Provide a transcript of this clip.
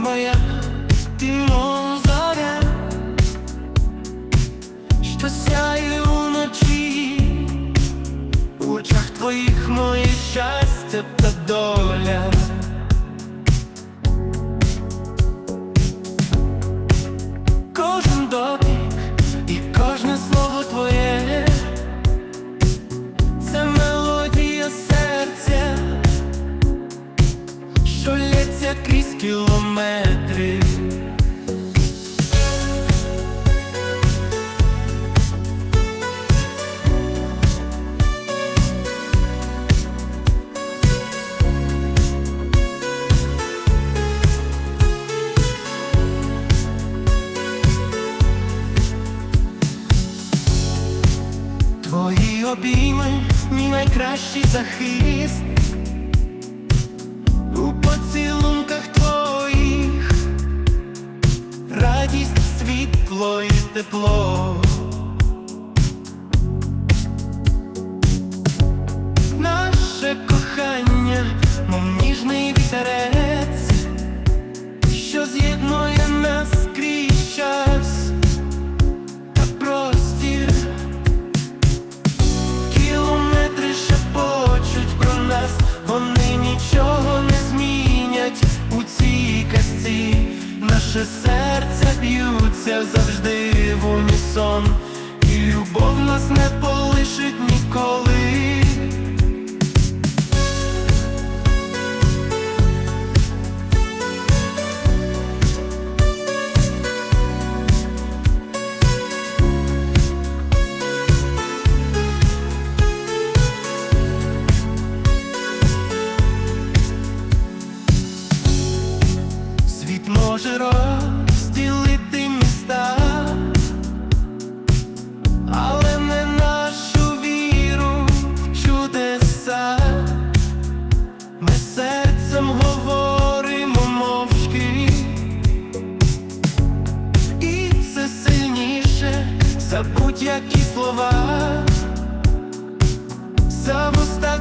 моя, ты лодка. кілометрів. Твої обійми мій найкращий захист. І тепло. сміються завжди в унісон, і любов нас не полишить. Забудь які слова. За вуста